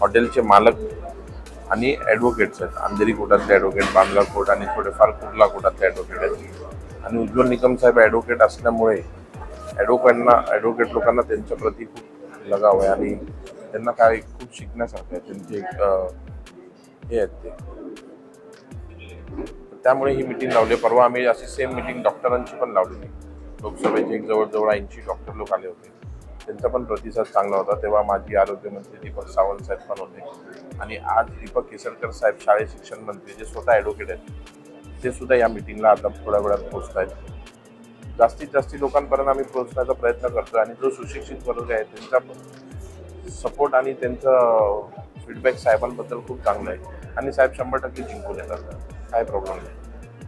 हॉटेलचे मालक आणि ॲडव्होकेट्स आहेत. अंधेरी कोर्टातले ॲडव्होकेट बांधला कोर्ट आणि थोडेफार कुर्ला कोर्टातले ॲडव्होकेट आहेत. आणि उज्ज्वल निकम साहेब ॲडव्होकेट असल्यामुळे ॲडव्होकेटना ॲडव्होकेट लोकांना त्यांच्या प्रती खूप लगाव आहे. आणि त्यांना काय खूप शिकण्यासारखं आहे. त्यांचे एक, हे आहेत ते. त्यामुळे ही मिटिंग लावली परवा आम्ही अशी सेम मिटिंग डॉक्टरांची पण लावलेली लोकसभेचे एक जवळजवळ ऐंशी डॉक्टर लोक आले होते. त्यांचा पण प्रतिसाद चांगला होता. तेव्हा माजी आरोग्यमंत्री दीपक सावंत साहेब पण होते. आणि आज दीपक केसरकर साहेब शाळेत शिक्षण मंत्री जे स्वतः ॲडव्होकेट आहेत ते सुद्धा या मिटिंगला आता थोड्या वेळात पोहोचत आहेत जास्तीत जास्त लोकांपर्यंत आम्ही पोहोचण्याचा प्रयत्न करतो आणि जो सुशिक्षित वर्ग आहे त्यांचा सपोर्ट आणि त्यांचं फीडबॅक साहेबांबद्दल खूप चांगलं आहे. आणि साहेब शंभर टक्के जिंकून येतात. काय प्रॉब्लेम नाही.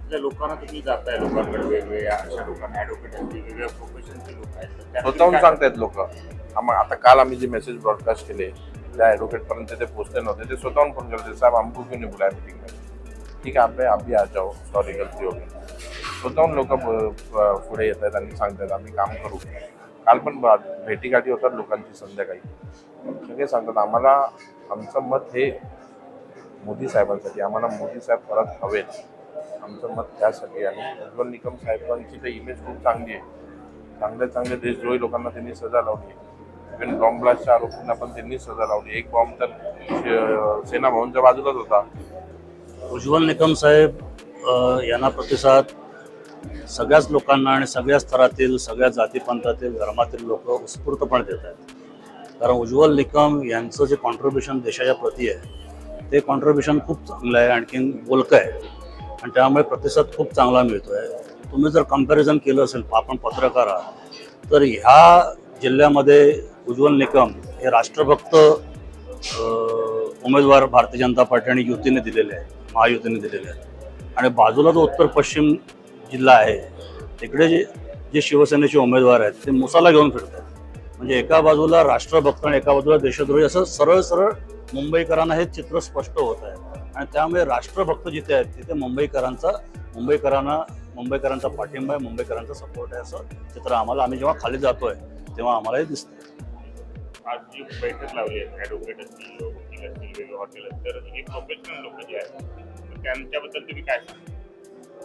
आपल्या लोकांना तुम्ही जाताय लोकांकडे वेगवेगळ्या अशा लोकांना ॲडव्होकेट असतील वेगवेगळ्या प्रोफेशनचे लोक आहेत तर स्वतःहून काय- सांगतायत लोक. आता काल आम्ही जे मेसेज ब्रॉडकास्ट केले त्या ॲडव्होकेट पर्यंत ते पोहोचले नव्हते ते स्वतःहून फोन करते साहेब हमको क्यों नहीं बुलाया मीटिंग में ठीक है आप अभी आ जाओ सॉरी गलती हो गई. स्वतःहून लोक पुढे येत आहेत आणि सांगतात आम्ही काम करू. काल पण बा- भेटीगाठी होतात लोकांची संध्याकाळी. सगळे सांगतात आम्हाला आमचं मत हे मोदी साहेबांसाठी आम्हाला मोदी साहेब परत हवेत. आमचं मत त्यासाठी आणि उज्ज्वल निकम साहेबांची तर इमेज खूप चांगली आहे. चांगले चांगले देशद्रोही लोकांना त्यांनी सजा लावली इव्हन बॉम्ब ब्लास्टच्या आरोपींना पण त्यांनी सजा लावली एक बॉम्ब तर सेना भवनच्या बाजूलाच होता. उज्ज्वल निकम साहेब यांना प्रतिसाद सगळ्याच लोकांना आणि सगळ्या स्तरातील सगळ्या जातीपंथातील धर्मातील लोक उत्स्फूर्तपणे देत आहेत. कारण उज्ज्वल निकम यांचं जे कॉन्ट्रीब्युशन देशाच्या प्रती आहे ते कॉन्ट्रीब्युशन खूप चांगलं आहे. आणखीन बोलकं आहे. आणि त्यामुळे प्रतिसाद खूप चांगला मिळतो आहे तुम्ही जर कंपॅरिझन केलं असेल आपण पत्रकार आहात तर ह्या जिल्ह्यामध्ये उज्ज्वल निकम हे राष्ट्रभक्त उमेदवार भारतीय जनता पार्टी आणि युतीने दिलेले आहेत महायुतीने दिलेले आहेत. आणि बाजूला जो उत्तर पश्चिम जिल्हा आहे तिकडे जे जे शिवसेनेचे उमेदवार आहेत ते मुसाला घेऊन फिरतात. म्हणजे एका बाजूला राष्ट्रभक्त आणि एका बाजूला देशद्रोही असं सरळ सरळ मुंबईकरांना हे चित्र स्पष्ट होत आहे. आणि त्यामुळे राष्ट्रभक्त जिथे आहेत तिथे मुंबईकरांचा मुंबईकरांना मुंबईकरांचा पाठिंबा आहे मुंबईकरांचा सपोर्ट आहे असं चित्र आम्हाला आम्ही जेव्हा खाली जातोय तेव्हा आम्हालाही दिसतं आज जी बैठक लावली आहे ॲडव्होकेट असतील वकील असतील वेगवेगळे हॉटेल असतील तर हे प्रोफेशनल लोक जे आहेत त्यांच्याबद्दल तुम्ही काय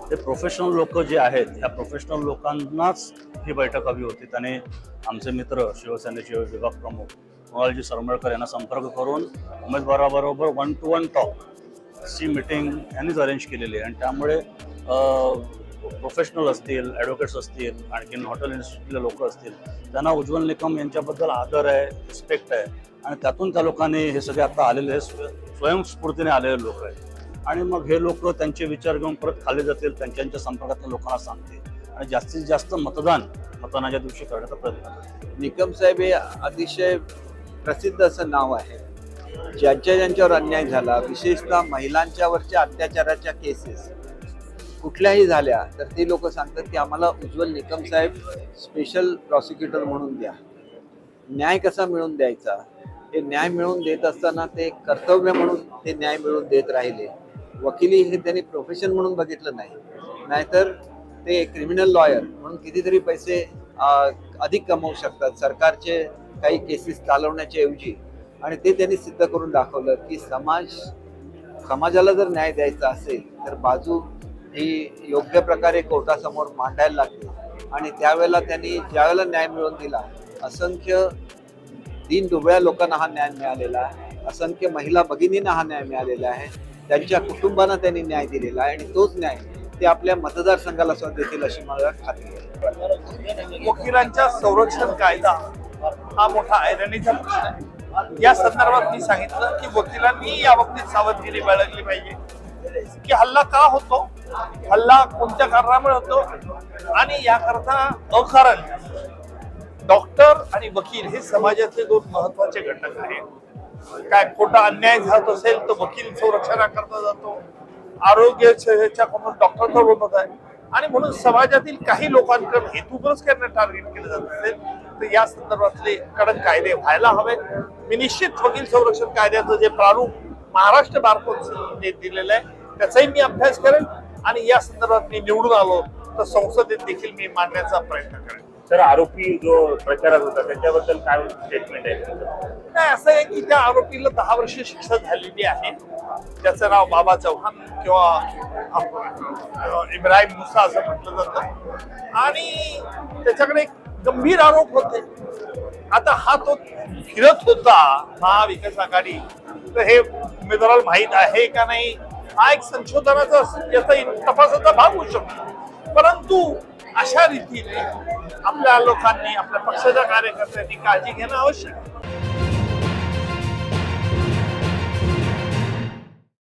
ते प्रोफेशनल लोक जे आहेत ह्या प्रोफेशनल लोकांनाच ही बैठक हवी होती. त्याने आमचे मित्र शिवसेनेचे विभाग प्रमुख मोबाईलजी सरमळकर यांना संपर्क करून उमेदवाराबरोबर वन टू वन टॉक ची मिटिंग यांनीच अरेंज केलेली आहे. आणि त्यामुळे प्रोफेशनल असतील ॲडव्होकेट्स असतील आणखीन हॉटेल इंडस्ट्रीतले लोक असतील त्यांना उज्ज्वल निकम यांच्याबद्दल आदर आहे रिस्पेक्ट आहे. आणि त्यातून त्या लोकांनी हे सगळे आता आलेले स्व- स्वयंस्फूर्तीने आलेले लोक आहेत. आणि मग हे लोक त्यांचे विचार घेऊन परत खाली जातील त्यांच्या संपर्कातल्या लोकांना सांगतील. आणि जास्तीत जास्त मतदान मतदानाच्या दिवशी करण्याचा प्रयत्न निकम साहेब हे अतिशय प्रसिद्ध असं नाव आहे. ज्यांच्या ज्यांच्यावर अन्याय झाला विशेषतः महिलांच्यावरच्या अत्याचाराच्या केसेस कुठल्याही झाल्या तर ते लोक सांगतात की आम्हाला उज्ज्वल निकम साहेब स्पेशल प्रॉसिक्युटर म्हणून द्या. न्याय कसा मिळवून द्यायचा? हे न्याय मिळवून देत असताना ते कर्तव्य म्हणून ते न्याय मिळवून देत राहिले. वकिली हे त्यांनी प्रोफेशन म्हणून बघितलं नाही. नाहीतर ते क्रिमिनल लॉयर म्हणून कितीतरी पैसे अधिक कमवू शकतात. सरकारचे काही केसेस चालवण्याच्या ऐवजी. आणि ते त्यांनी सिद्ध करून दाखवलं की समाज समाजाला जर न्याय द्यायचा असेल तर बाजू ही योग्य प्रकारे कोर्टासमोर मांडायला लागते आणि त्यावेळेला त्यांनी ज्यावेळेला न्याय मिळवून दिला असंख्य दीन दुबळ्या लोकांना हा न्याय मिळालेला आहे. असंख्य महिला भगिनींना हा न्याय मिळालेला आहे. त्यांच्या कुटुंबांना त्यांनी न्याय दिलेला आहे आणि तोच न्याय ते आपल्या मतदारसंघाला सुद्धा देतील अशी मला खात्री आहे. वकिलांच्या संरक्षण कायदा हा मोठा आयरणीचा प्रश्न आहे. या संदर्भात मी सांगितलं की वकिलांनी या बाबतीत सावधगिरी बाळगली पाहिजे. की हल्ला का होतो? हल्ला कोणत्या कारणामुळे होतो? आणि याकरता अकारण डॉक्टर आणि वकील हे समाजातले दोन महत्त्वाचे घटक आहेत. काय खोटा अन्याय झाला असेल तर वकील संरक्षणाकरता जातो. आरोग्याच्या कोणून डॉक्टर तर होत आहे. आणि म्हणून समाजातील काही लोकांकडे हेतूपरच त्यांना टार्गेट केलं जात असेल तर या संदर्भातले कडक कायदे व्हायला हवेत. मी निश्चित वकील संरक्षण कायद्याचं जे प्रारूप महाराष्ट्र जे दिलेलं आहे त्याचाही मी अभ्यास करेन आणि या संदर्भात मी निवडून आलो तर संसदेत देखील मी मांडण्याचा प्रयत्न करेन. तर आरोपी जो प्रचारात होता त्याच्याबद्दल काय स्टेटमेंट आहे? नाही असं आहे की त्या आरोपीला दहा वर्ष शिक्षा झालेली आहे. त्याचं नाव बाबा चव्हाण किंवा इब्राहिम मुसा असं म्हटलं जातं. आणि त्याच्याकडे एक गंभीर आरोप होते. आता हा तो फिरत होता महाविकास आघाडी. तर हे उमेदवाराला माहीत आहे का नाही? हा एक संशोधनाचा याचा तपासाचा भाग होऊ शकतो. परंतु अशा रीतीने आपल्या लोकांनी आपल्या पक्षाच्या कार्यकर्त्यांनी काळजी घेणं आवश्यक आहे.